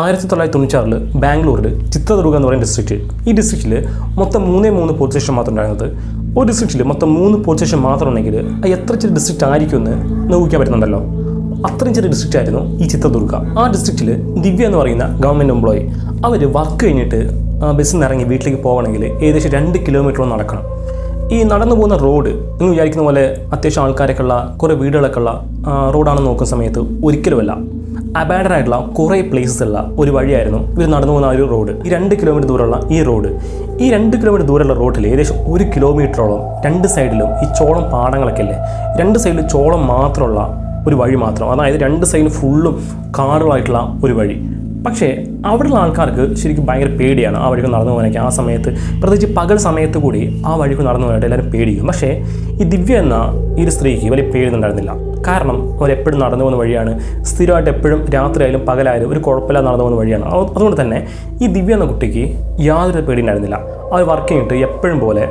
ആയിരത്തി തൊള്ളായിരത്തി തൊണ്ണൂറ്റാറിൽ ബാംഗ്ലൂരിൽ ചിത്രദുർഗ എന്ന് പറയുന്ന ഡിസ്ട്രിക്റ്റ് ഈ ഡിസ്ട്രിക്റ്റിൽ മൊത്തം മൂന്നേ മൂന്ന് പോലീസ് സ്റ്റേഷൻ മാത്രം ഉണ്ടായിരുന്നത്. ഒരു ഡിസ്ട്രിക്റ്റിൽ മൊത്തം മൂന്ന് പോലീസ് സ്റ്റേഷൻ മാത്രം ഉണ്ടെങ്കിൽ അത് എത്ര ചെറിയ ഡിസ്ട്രിക്റ്റ് ആയിരിക്കുമെന്ന് നോക്കിക്കാൻ പറ്റുന്നുണ്ടല്ലോ. അത്രയും ചെറിയ ഡിസ്ട്രിക്റ്റ് ആയിരുന്നു ഈ ചിത്രദുർഗ. ആ ഡിസ്ട്രിക്റ്റിൽ ദിവ്യ എന്ന് പറയുന്ന ഗവൺമെന്റ് എംപ്ലോയി അവർ വർക്ക് കഴിഞ്ഞിട്ട് ബസ്സിൽ നിന്ന് ഇറങ്ങി വീട്ടിലേക്ക് പോകണമെങ്കിൽ ഏകദേശം രണ്ട് കിലോമീറ്ററോളം നടക്കണം. ഈ നടന്നു പോകുന്ന റോഡ് നിങ്ങൾ വിചാരിക്കുന്ന പോലെ അത്യാവശ്യം ആൾക്കാരൊക്കെ ഉള്ള കുറേ വീടുകളൊക്കെ ഉള്ള റോഡാണെന്ന് നോക്കുന്ന സമയത്ത് ഒരിക്കലുമല്ല. അബാൻഡഡ് ആയിട്ടുള്ള കുറേ പ്ലേസസ് ഉള്ള ഒരു വഴിയായിരുന്നു ഇവർ നടന്നു പോകുന്ന ഒരു റോഡ് ഈ രണ്ട് കിലോമീറ്റർ ദൂരമുള്ള ഈ റോഡ് ഈ രണ്ട് കിലോമീറ്റർ ദൂരമുള്ള റോഡിൽ ഏകദേശം ഒരു കിലോമീറ്ററോളം രണ്ട് സൈഡിലും ഈ ചോളം പാടങ്ങളൊക്കെ അല്ലേ രണ്ട് സൈഡിലും ചോളം മാത്രമുള്ള ഒരു വഴി മാത്രം. അതായത് രണ്ട് സൈഡിൽ ഫുള്ളും കാടുകളായിട്ടുള്ള ഒരു വഴി. പക്ഷേ അവിടെയുള്ള ആൾക്കാർക്ക് ശരിക്കും ഭയങ്കര പേടിയാണ് ആ വഴിക്ക് നടന്നു പോകാനൊക്കെ. ആ സമയത്ത് പ്രത്യേകിച്ച് പകൽ സമയത്ത് കൂടി ആ വഴിക്ക് നടന്നു പോകാനായിട്ട് എല്ലാവരും പേടിക്കും. പക്ഷേ ഈ ദിവ്യ എന്ന ഈ ഒരു സ്ത്രീക്ക് വലിയ പേടിയൊന്നുണ്ടായിരുന്നില്ല കാരണം അവരെപ്പോഴും നടന്നു പോകുന്ന വഴിയാണ്. സ്ഥിരമായിട്ട് എപ്പോഴും രാത്രിയായാലും പകലായാലും ഒരു കുഴപ്പമില്ലാതെ നടന്നു പോകുന്ന വഴിയാണ്. അതുകൊണ്ട് തന്നെ ഈ ദിവ്യ എന്ന കുട്ടിക്ക് യാതൊരു പേടി ഉണ്ടായിരുന്നില്ല. ആ വർക്ക് ചെയ്തിട്ട് എപ്പോഴും പോലെ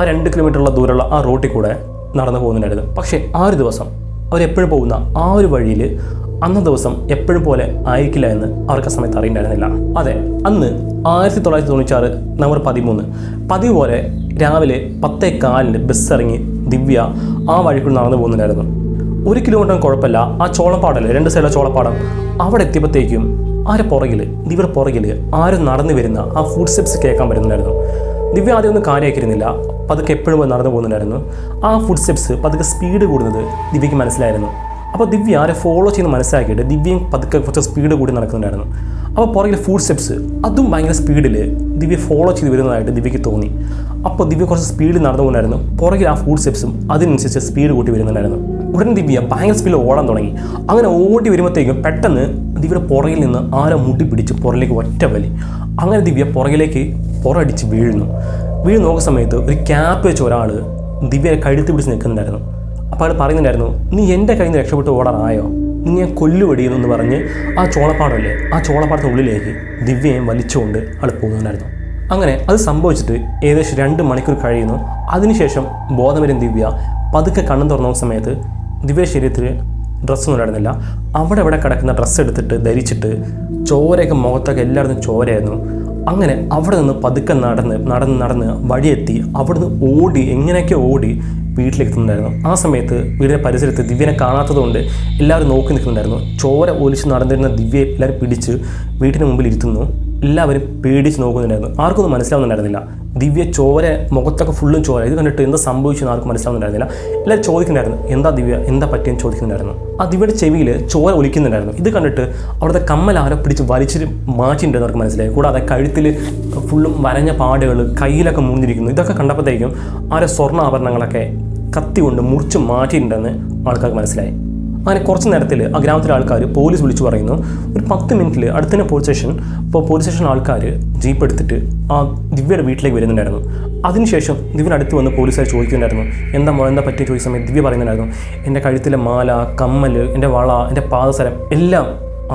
ആ രണ്ട് കിലോമീറ്ററുള്ള ദൂരമുള്ള ആ റോട്ടിൽ കൂടെ നടന്നു പോകുന്നുണ്ടായിരുന്നു. പക്ഷേ ആ ഒരു ദിവസം അവരെപ്പോഴും പോകുന്ന ആ ഒരു വഴിയിൽ അന്ന ദിവസം എപ്പോഴും പോലെ ആയിരിക്കില്ല എന്ന് അവർക്ക് ആ സമയത്ത് അറിയണ്ടായിരുന്നില്ല. അതെ അന്ന് ആയിരത്തി തൊള്ളായിരത്തി തൊണ്ണൂറ്റാറ് നവംബർ പതിമൂന്ന്. പതിവ് പോലെ രാവിലെ പത്തേ കാലിന് ബസ് ഇറങ്ങി ദിവ്യ ആ വഴിക്കുള്ള നടന്നു പോകുന്നുണ്ടായിരുന്നു. ഒരു കിലോമീറ്റർ കുഴപ്പമില്ല ആ ചോളപ്പാടല്ലേ രണ്ട് സൈഡിലെ ചോളപ്പാടം. അവിടെ എത്തിയപ്പോഴത്തേക്കും ആരെ പുറകിൽ ദിവ്യയുടെ പുറകിൽ ആരും നടന്നു വരുന്ന ആ ഫുഡ് സ്റ്റെപ്സ് കേൾക്കാൻ പറ്റുന്നുണ്ടായിരുന്നു. ദിവ്യ ആദ്യം ഒന്നും കാര്യമാക്കിയിരുന്നില്ല പതുക്കെ എപ്പോഴും നടന്നു പോകുന്നുണ്ടായിരുന്നു. ആ ഫുഡ് സ്റ്റെപ്സ് പതുക്കെ സ്പീഡ് കൂടുന്നത് ദിവ്യയ്ക്ക് മനസ്സിലായിരുന്നു. അപ്പോൾ ദിവ്യ ആരെ ഫോളോ ചെയ്യുന്ന മനസ്സിലാക്കിയിട്ട് ദിവ്യയും പതുക്കെ കുറച്ച് സ്പീഡ് കൂടി നടക്കുന്നുണ്ടായിരുന്നു. അപ്പോൾ പുറകിലെ ഫുഡ് സ്റ്റെപ്സ് അതും ഭയങ്കര സ്പീഡിൽ ദിവ്യ ഫോളോ ചെയ്ത് വരുന്നതായിട്ട് ദിവ്യയ്ക്ക് തോന്നി. അപ്പോൾ ദിവ്യ കുറച്ച് സ്പീഡിൽ നടന്നുകൊണ്ടായിരുന്നു പുറകിൽ ആ ഫുഡ് സ്റ്റെപ്സും അതിനനുസരിച്ച് സ്പീഡ് കൂട്ടി വരുന്നുണ്ടായിരുന്നു. ഉടൻ ദിവ്യ ഭയങ്കര സ്പീഡിൽ ഓടാൻ തുടങ്ങി. അങ്ങനെ ഓടി വരുമ്പോഴത്തേക്കും പെട്ടെന്ന് ദിവ്യയുടെ പുറകിൽ നിന്ന് ആരോ മുട്ടി പിടിച്ച് പുറകിലേക്ക് ഒറ്റ വലി. അങ്ങനെ ദിവ്യ പുറകിലേക്ക് പുറടിച്ച് വീഴുന്നു. വീഴുന്ന നോക്കുന്ന സമയത്ത് ഒരു ക്യാപ്പ് വെച്ച ഒരാൾ ദിവ്യയെ കഴുത്ത് പിടിച്ച് നിൽക്കുന്നുണ്ടായിരുന്നു. അപ്പോൾ അയാൾ പറയുന്നുണ്ടായിരുന്നു നീ എന്റെ കയ്യിൽ നിന്ന് രക്ഷപ്പെട്ട് ഓടാറായോ നീ ഞാൻ കൊല്ലുവടിയെന്ന് പറഞ്ഞ് ആ ചോളപ്പാടമല്ലേ ആ ചോളപ്പാടത്തിനുള്ളിലേക്ക് ദിവ്യയെ വലിച്ചുകൊണ്ട് അയാൾ പോകുന്നുണ്ടായിരുന്നു. അങ്ങനെ അത് സംഭവിച്ചിട്ട് ഏകദേശം രണ്ട് മണിക്കൂർ കഴിയുന്നു. അതിനുശേഷം ബോധവരും ദിവ്യ പതുക്കെ കണ്ണു തുറന്ന സമയത്ത് ദിവ്യ ശരീരത്തിൽ ഡ്രസ്സൊന്നും ഉണ്ടായിരുന്നില്ല. അവിടെ ഇവിടെ കിടക്കുന്ന ഡ്രസ്സ് എടുത്തിട്ട് ധരിച്ചിട്ട് ചോരയൊക്കെ മുഖത്തൊക്കെ എല്ലായിടത്തും ചോരയായിരുന്നു. അങ്ങനെ അവിടെ നിന്ന് പതുക്കെ നടന്ന് നടന്ന് നടന്ന് വഴിയെത്തി. അവിടെ നിന്ന് ഓടി എങ്ങനെയൊക്കെ ഓടി വീട്ടിലേക്ക് എത്തുന്നുണ്ടായിരുന്നു ആ സമയത്ത് വീടിന്റെ പരിസരത്ത് ദിവ്യനെ കാണാത്തതുകൊണ്ട് എല്ലാവരും നോക്കി നിൽക്കുന്നുണ്ടായിരുന്നു. ചോര ഒലിച്ച് നടന്നിരുന്ന ദിവ്യയെ എല്ലാവരും പിടിച്ച് വീട്ടിന് മുമ്പിൽ ഇരുത്തുന്നു. എല്ലാവരും പേടിച്ച് നോക്കുന്നുണ്ടായിരുന്നു. ആർക്കൊന്നും മനസ്സിലാവുന്നുണ്ടായിരുന്നില്ല. ദിവ്യ ചോര മുഖത്തൊക്കെ ഫുള്ളും ചോര. ഇത് കണ്ടിട്ട് എന്താ സംഭവിച്ചെന്ന് ആർക്കും മനസ്സിലാവുന്നുണ്ടായിരുന്നില്ല. എല്ലാവരും ചോദിക്കുന്നുണ്ടായിരുന്നു എന്താ ദിവ്യ എന്താ പറ്റിയെന്ന് ചോദിക്കുന്നുണ്ടായിരുന്നു? ആ ദിവ്യയുടെ ചെവിയിൽ ചോര ഒലിക്കുന്നുണ്ടായിരുന്നു. ഇത് കണ്ടിട്ട് അവിടുത്തെ കമ്മൽ ആരോ പിടിച്ച് വലിച്ചിട്ട് മാറ്റിയിട്ടുണ്ടെന്ന് അവർക്ക് മനസ്സിലായി. കൂടാതെ കഴുത്തിൽ ഫുള്ളും വരഞ്ഞ പാടുകൾ കയ്യിലൊക്കെ മുറിഞ്ഞിരിക്കുന്നു. ഇതൊക്കെ കണ്ടപ്പോഴത്തേക്കും ആരോ സ്വർണ ആഭരണങ്ങളൊക്കെ കത്തി കൊണ്ട് മുറിച്ച് മാറ്റിയിട്ടുണ്ടെന്ന് ആൾക്കാർക്ക് മനസ്സിലായി. അങ്ങനെ കുറച്ച് നേരത്തിൽ ആ ഗ്രാമത്തിലെ ആൾക്കാർ പോലീസ് വിളിച്ചു പറയുന്നു. ഒരു പത്ത് മിനിറ്റിൽ അടുത്തന്നെ പോലീസ് സ്റ്റേഷൻ ഇപ്പോൾ പോലീസ് സ്റ്റേഷൻ ആൾക്കാർ ജീപ്പ് എടുത്തിട്ട് ആ ദിവ്യയുടെ വീട്ടിലേക്ക് വരുന്നുണ്ടായിരുന്നു. അതിനുശേഷം ദിവ്യയുടെ അടുത്ത് വന്ന് പോലീസുകാർ ചോദിക്കുന്നുണ്ടായിരുന്നു. എന്താ മോൾ എന്താ പറ്റിയ? ചോദിച്ച സമയത്ത് ദിവ്യ പറയുന്നുണ്ടായിരുന്നു. എന്റെ കഴുത്തിലെ മാല കമ്മൽ എന്റെ വള എന്റെ പാദസരം എല്ലാം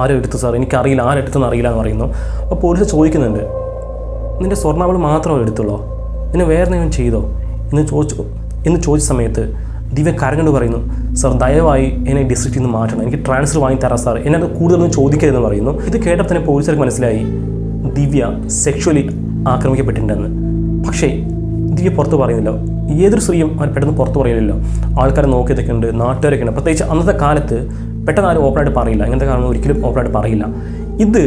ആരും എടുത്തു സാർ? എനിക്കറിയില്ല. ആരെടുത്തെന്ന് അറിയില്ല എന്ന് പറയുന്നു. അപ്പോൾ പോലീസ് ചോദിക്കുന്നുണ്ട്. നിന്റെ സ്വർണാവൾ മാത്രമേ എടുത്തുള്ളൂ? നിന്നെ വേറെ എന്തെങ്കിലും ചെയ്തോ? എന്ന് ചോദിച്ചു എന്ന് ചോദിച്ച സമയത്ത് ദിവ്യ കരങ്ങണ്ട് പറയുന്നു സാർ ദയവായി എന്നെ ഡിസ്ട്രിക്റ്റിൽ നിന്ന് മാറ്റണം. എനിക്ക് ട്രാൻസ്ഫർ വാങ്ങി തരാം സാർ. എന്നെ കൂടുതലൊന്നും ചോദിക്കരുതെന്ന് പറയുന്നു. ഇത് കേട്ടപ്പോൾ തന്നെ പോലീസുകാർക്ക് മനസ്സിലായി ദിവ്യ സെക്ഷുവലി ആക്രമിക്കപ്പെട്ടിട്ടുണ്ടെന്ന്. പക്ഷേ ദിവ്യ പുറത്ത് പറയുന്നില്ല. ഏതൊരു സ്ത്രീയും അവർ പെട്ടെന്ന് പുറത്ത് പറയില്ലല്ലോ ആൾക്കാരെ നോക്കിയതൊക്കെ ഉണ്ട് നാട്ടുകാരൊക്കെ ഉണ്ട്. പ്രത്യേകിച്ച് അന്നത്തെ കാലത്ത് പെട്ടെന്ന് ആരും ഓപ്പണായിട്ട് പറയില്ല. ഇങ്ങനത്തെ കാരണം ഒരിക്കലും ഓപ്പണായിട്ട് പറയില്ല. ഇത്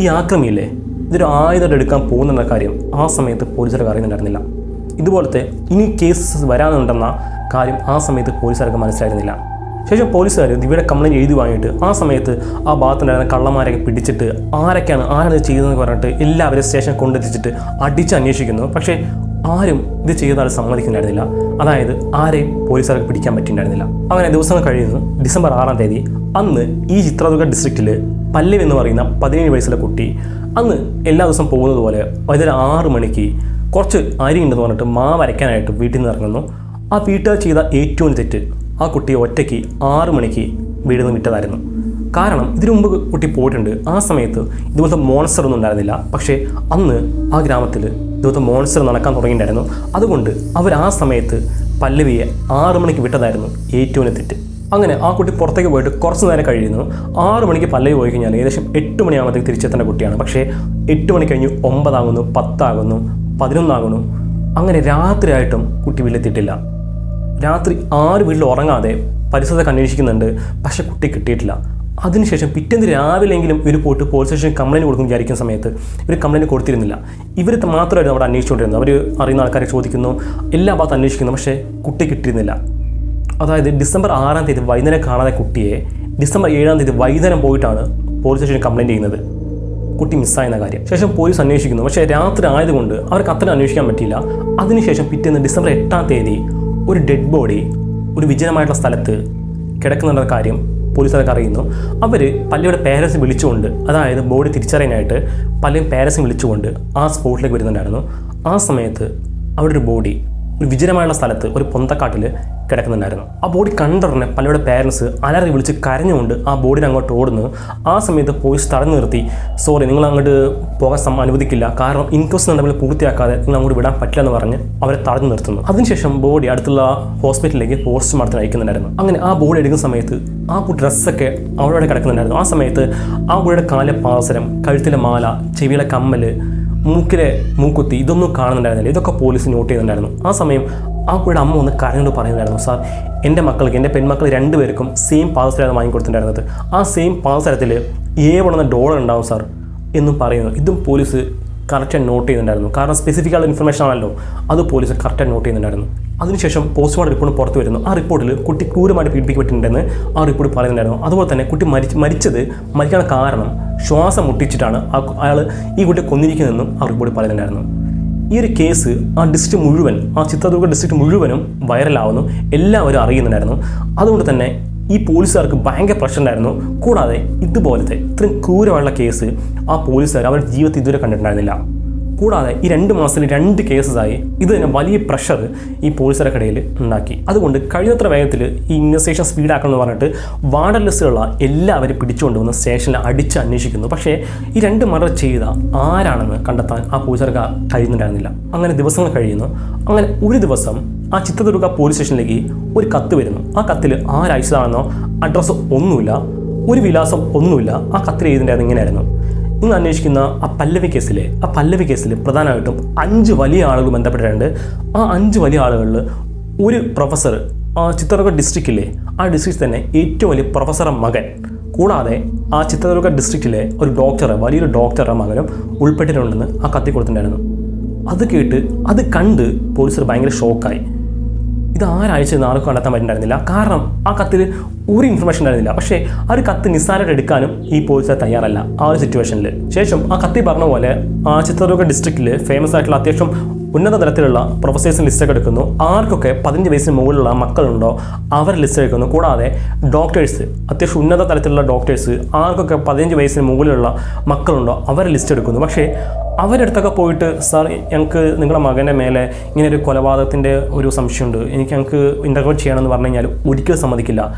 ഈ ആക്രമിയില്ലേ? ഇതൊരു ആയുധം എടുക്കാൻ പോകുന്ന കാര്യം ആ സമയത്ത് പോലീസുകാർക്ക് അറിയുന്നുണ്ടായിരുന്നില്ല. ഇതുപോലത്തെ ഇനി കേസസ് വരാനുണ്ടെന്ന കാര്യം ആ സമയത്ത് പോലീസുകാർക്ക് മനസ്സിലായിരുന്നില്ല. ശേഷം പോലീസുകാർ ദിവ്യയുടെ കംപ്ലയിന്റ് എഴുതി വാങ്ങിയിട്ട് ആ സമയത്ത് ആ ഭാഗത്തുണ്ടായിരുന്ന കള്ളന്മാരെയൊക്കെ പിടിച്ചിട്ട് ആരൊക്കെയാണ് ആരാണ് ഇത് ചെയ്തതെന്ന് പറഞ്ഞിട്ട് എല്ലാവരും സ്റ്റേഷൻ കൊണ്ടെത്തിച്ചിട്ട് അടിച്ച് അന്വേഷിക്കുന്നു. പക്ഷേ ആരും ഇത് ചെയ്താൽ സമ്മതിക്കുന്നുണ്ടായിരുന്നില്ല. അതായത് ആരെയും പോലീസുകാർക്ക് പിടിക്കാൻ പറ്റിയിട്ടുണ്ടായിരുന്നില്ല. അങ്ങനെ ദിവസങ്ങൾ കഴിയുന്നു. ഡിസംബർ ആറാം തീയതി. അന്ന് ഈ ചിത്രദുർഗ ഡിസ്ട്രിക്റ്റിൽ പല്ലവ് എന്ന് പറയുന്ന പതിനേഴ് വയസ്സുള്ള കുട്ടി അന്ന് എല്ലാ ദിവസവും പോകുന്നതുപോലെ വൈകുന്നേരം ആറ് മണിക്ക് കുറച്ച് അരി ഉണ്ടെന്ന് പറഞ്ഞിട്ട് മാവ് അരയ്ക്കാനായിട്ട് വീട്ടിൽ നിന്ന് ഇറങ്ങുന്നു. ആ വീട്ടുകാർ ചെയ്ത ഏറ്റവും തെറ്റ് ആ കുട്ടിയെ ഒറ്റയ്ക്ക് ആറു മണിക്ക് നിന്ന് വിട്ടതായിരുന്നു. കാരണം ഇതിനു മുമ്പ് കുട്ടി പോയിട്ടുണ്ട്. ആ സമയത്ത് ഇതുപോലത്തെ മോൺസ്റ്റർ ഒന്നും ഉണ്ടായിരുന്നില്ല. പക്ഷേ അന്ന് ആ ഗ്രാമത്തിൽ ഇതുപോലത്തെ മോൺസ്റ്റർ നടക്കാൻ തുടങ്ങിയിട്ടുണ്ടായിരുന്നു. അതുകൊണ്ട് അവർ ആ സമയത്ത് പല്ലവിയെ ആറു മണിക്ക് വിട്ടതായിരുന്നു ഏറ്റവും തെറ്റ്. അങ്ങനെ ആ കുട്ടി പുറത്തേക്ക് പോയിട്ട് കുറച്ച് നേരം കഴിയുന്നു. ആറു മണിക്ക് പല്ലവി പോയി കഴിഞ്ഞാൽ ഏകദേശം എട്ട് മണിയാകുമ്പോഴത്തേക്ക് തിരിച്ചെത്തേണ്ട കുട്ടിയാണ്. പക്ഷേ എട്ട് മണി കഴിഞ്ഞ് ഒമ്പതാകുന്നു പത്താകുന്നു പതിനൊന്നാകുന്നു. അങ്ങനെ രാത്രിയായിട്ടും കുട്ടി വീട്ടിലെത്തിയിട്ടില്ല. രാത്രി ആറ് വീട്ടിൽ ഉറങ്ങാതെ പരിസരത്തൊക്കെ അന്വേഷിക്കുന്നുണ്ട്. പക്ഷെ കുട്ടി കിട്ടിയിട്ടില്ല. അതിനുശേഷം പിറ്റേന്ന് രാവിലെങ്കിലും ഇവർ പോയിട്ട് പോലീസ് സ്റ്റേഷനിൽ കംപ്ലയിന്റ് കൊടുക്കും വിചാരിക്കുന്ന സമയത്ത് ഇവർ കംപ്ലയിന്റ് കൊടുത്തിരുന്നില്ല. ഇവർ മാത്രമായിരുന്നു അവിടെ അന്വേഷിച്ചുകൊണ്ടിരുന്നത്. അവർ അറിയുന്ന ആൾക്കാരെ ചോദിക്കുന്നു. എല്ലാ ഭാഗത്തും അന്വേഷിക്കുന്നു. പക്ഷേ കുട്ടി കിട്ടിയിരുന്നില്ല. അതായത് ഡിസംബർ ആറാം തീയതി വൈകുന്നേരം കാണാതെ കുട്ടിയെ ഡിസംബർ ഏഴാം തീയതി വൈകുന്നേരം പോയിട്ടാണ് പോലീസ് സ്റ്റേഷനിൽ കംപ്ലയിന്റ് ചെയ്യുന്നത്. കുട്ടി മിസ്സായെന്ന കാര്യം. ശേഷം പോലീസ് അന്വേഷിക്കുന്നു. പക്ഷേ രാത്രി ആയതുകൊണ്ട് അവർക്ക് അത്ര അന്വേഷിക്കാൻ പറ്റിയില്ല. അതിനുശേഷം പിറ്റേന്ന് ഡിസംബർ എട്ടാം തീയതി ഒരു ഡെഡ് ബോഡി ഒരു വിജനമായിട്ടുള്ള സ്ഥലത്ത് കിടക്കുന്നുണ്ടെന്ന കാര്യം പോലീസുകാർക്ക് അറിയുന്നു. അവർ പല്ലിയുടെ പേരൻസ് വിളിച്ചുകൊണ്ട് അതായത് ബോഡി തിരിച്ചറിയാനായിട്ട് പലരും പേരൻസും വിളിച്ചുകൊണ്ട് ആ സ്പോട്ടിലേക്ക് വരുന്നുണ്ടായിരുന്നു. ആ സമയത്ത് അവിടെ ഒരു ബോഡി ഒരു വിജനമായുള്ള സ്ഥലത്ത് ഒരു പൊന്തക്കാട്ടിൽ കിടക്കുന്നുണ്ടായിരുന്നു. ആ ബോഡി കണ്ടറിനെ പലരുടെ പേരൻസ് അലറി വിളിച്ച് കരഞ്ഞുകൊണ്ട് ആ ബോഡിനെ അങ്ങോട്ട് ഓടുന്നു ആ സമയത്ത് പോലീസ് തടഞ്ഞു നിർത്തി. സോറി നിങ്ങൾ അങ്ങോട്ട് പോകാൻ അനുവദിക്കില്ല. കാരണം ഇൻക്വസ്റ്റ് നടപടി പൂർത്തിയാക്കാതെ നിങ്ങൾ അങ്ങോട്ട് വിടാൻ പറ്റില്ല എന്ന് പറഞ്ഞ് അവരെ തടഞ്ഞു നിർത്തുന്നു. അതിനുശേഷം ബോഡി അടുത്തുള്ള ഹോസ്പിറ്റലിലേക്ക് പോസ്റ്റ്മോർട്ടത്തിന് അയക്കുന്നുണ്ടായിരുന്നു. അങ്ങനെ ആ ബോഡി എടുക്കുന്ന സമയത്ത് ആ ഡ്രസ്സൊക്കെ അവിടെ കിടക്കുന്നുണ്ടായിരുന്നു. ആ സമയത്ത് ആ കുട്ടിയുടെ കാലിലെ പാസരം കഴുത്തിലെ മാല ചെവിയിലെ കമ്മൽ മൂക്കിലെ മൂക്കുത്തി ഇതൊന്നും കാണുന്നുണ്ടായിരുന്നില്ല. ഇതൊക്കെ പോലീസ് നോട്ട് ചെയ്യുന്നുണ്ടായിരുന്നു ആ സമയം ആ കുട്ടിയുടെ അമ്മ ഒന്ന് കരഞ്ഞുകൊണ്ട് പറയുന്നുണ്ടായിരുന്നു സാർ എന്റെ മക്കൾക്ക് എന്റെ പെൺമക്കൾ രണ്ടുപേർക്കും സെയിം പാദസരമാണ് വാങ്ങിക്കൊടുത്തിട്ടുണ്ടായിരുന്നത് ആ സെയിം പാദസരത്തിൽ ഏ വളർന്ന ഡോളർ ഉണ്ടാവും സാർ എന്നും പറയുന്നു. ഇതും പോലീസ് കറക്റ്റായി നോട്ട് ചെയ്യുന്നുണ്ടായിരുന്നു കാരണം സ്പെസിഫിക് ആയുള്ള ഇൻഫർമേഷൻ ആണല്ലോ. അത് പോലീസ് കറക്റ്റായി നോട്ട് ചെയ്യുന്നുണ്ടായിരുന്നു അതിനുശേഷം പോസ്റ്റ്മോർട്ടം റിപ്പോർട്ട് പുറത്തു വരുന്നു. ആ റിപ്പോർട്ടിൽ കുട്ടി ക്രൂരമായിട്ട് പീഡിപ്പിക്കപ്പെട്ടിട്ടുണ്ടെന്ന് ആ റിപ്പോർട്ട് പറയുന്നുണ്ടായിരുന്നു. അതുപോലെ തന്നെ കുട്ടി മരിച്ച് മരിച്ചത് മരിക്കാൻ കാരണം ശ്വാസം മുട്ടിച്ചിട്ടാണ് അയാൾ ഈ കുട്ടിയെ കൊന്നിരിക്കുന്നതെന്നും ആ റിപ്പോർട്ട് പറയുന്നുണ്ടായിരുന്നു. ഈ ഒരു കേസ് ആ ഡിസ്ട്രിക്ട് മുഴുവൻ ആ ചിത്രദുർഗ ഡിസ്ട്രിക്ട് മുഴുവനും വൈറലാവുന്നു എല്ലാവരും അറിയുന്നുണ്ടായിരുന്നു. അതുകൊണ്ട് തന്നെ ഈ പോലീസുകാർക്ക് ഭയങ്കര പ്രശ്നമുണ്ടായിരുന്നു. കൂടാതെ ഇതുപോലത്തെ ഇത്രയും ക്രൂരമായുള്ള കേസ് ആ പോലീസുകാർ അവരുടെ ജീവിതത്തിൽ ഇതുവരെ കണ്ടിട്ടുണ്ടായിരുന്നില്ല. കൂടാതെ ഈ രണ്ട് മാസത്തിൽ രണ്ട് കേസസായി ഇത് തന്നെ വലിയ പ്രഷർ ഈ പോലീസുകാരുടെ ഇടയിൽ ഉണ്ടാക്കി. അതുകൊണ്ട് കഴിയുന്നത്ര വേഗത്തിൽ ഈ ഇൻവെസ്റ്റേഷൻ സ്പീഡാക്കണം എന്ന് പറഞ്ഞിട്ട് വാർഡർ ലിസ്റ്റിലുള്ള എല്ലാവരും പിടിച്ചുകൊണ്ടുവന്ന് സ്റ്റേഷനിൽ അടിച്ച് അന്വേഷിക്കുന്നു. പക്ഷേ ഈ രണ്ട് മർഡർ ചെയ്ത ആരാണെന്ന് കണ്ടെത്താൻ ആ പോലീസുകാർക്ക് കഴിയുന്നുണ്ടായിരുന്നില്ല. അങ്ങനെ ദിവസങ്ങൾ കഴിയുന്നു. അങ്ങനെ ഒരു ദിവസം ആ ചിത്രദുർഗ പോലീസ് സ്റ്റേഷനിലേക്ക് ഒരു കത്ത് വരുന്നു. ആ കത്തിൽ ആരയച്ചതാണെന്നോ അഡ്രസ്സ് ഒന്നുമില്ല ഒരു വിലാസം ഒന്നുമില്ല ആ കത്തിൽ എഴുതിണ്ടായിരുന്നു ഇങ്ങനെയായിരുന്നു. നിങ്ങൾ അന്വേഷിക്കുന്ന ആ പല്ലവി കേസിലെ ആ പല്ലവി കേസിൽ പ്രധാനമായിട്ടും അഞ്ച് വലിയ ആളുകൾ ബന്ധപ്പെട്ടിട്ടുണ്ട്. ആ അഞ്ച് വലിയ ആളുകളിൽ ഒരു പ്രൊഫസർ ആ ചിത്രദുർഗ ഡിസ്ട്രിക്റ്റിലെ ആ ഡിസ്ട്രിക്റ്റ് തന്നെ ഏറ്റവും വലിയ പ്രൊഫസറുടെ മകൻ. കൂടാതെ ആ ചിത്രദുർഗ ഡിസ്ട്രിക്റ്റിലെ ഒരു ഡോക്ടറെ വലിയൊരു ഡോക്ടറുടെ മകനും ഉൾപ്പെട്ടിട്ടുണ്ടെന്ന് ആ കത്തി കൊടുത്തിട്ടുണ്ടായിരുന്നു. അത് കേട്ട് അത് കണ്ട് പോലീസർ ഭയങ്കര ഷോക്കായി ഇത് ആരാഴ്ച ആർക്കും കണ്ടെത്താൻ പറ്റുന്നുണ്ടായിരുന്നില്ല കാരണം ആ കത്തിൽ ഒരു ഇൻഫർമേഷൻ ഉണ്ടായിരുന്നില്ല. പക്ഷേ ആ ഒരു കത്ത് നിസ്സാരമായിട്ട് എടുക്കാനും ഈ പോലീസ് തയ്യാറല്ല. ആ ഒരു സിറ്റുവേഷനിൽ ശേഷം ആ കത്തി പറഞ്ഞ പോലെ ആ ചിത്രദുർഗ ഡിസ്ട്രിക്റ്റിൽ ഫേമസ് ആയിട്ടുള്ള അത്യാവശ്യം ഉന്നത തലത്തിലുള്ള പ്രൊഫസേഴ്സിന് ലിസ്റ്റൊക്കെ എടുക്കുന്നു. ആർക്കൊക്കെ പതിനഞ്ച് വയസ്സിന് മുകളിലുള്ള മക്കളുണ്ടോ അവർ ലിസ്റ്റ് എടുക്കുന്നു. കൂടാതെ ഡോക്ടേഴ്സ് അത്യാവശ്യം ഉന്നത തലത്തിലുള്ള ഡോക്ടേഴ്സ് ആർക്കൊക്കെ പതിനഞ്ച് വയസ്സിന് മുകളിലുള്ള മക്കളുണ്ടോ അവർ ലിസ്റ്റ് എടുക്കുന്നു. പക്ഷേ അവരടുത്തൊക്കെ പോയിട്ട് സാർ ഞങ്ങൾക്ക് നിങ്ങളുടെ മകന്റെ മേലെ ഇങ്ങനെ ഒരു കൊലപാതകത്തിന്റെ ഒരു സംശയമുണ്ട്. എനിക്ക് ഞങ്ങൾക്ക് ഇന്റർവ്യൂ ചെയ്യണമെന്ന് പറഞ്ഞു കഴിഞ്ഞാൽ ഒരിക്കലും സമ്മതിക്കില്ല.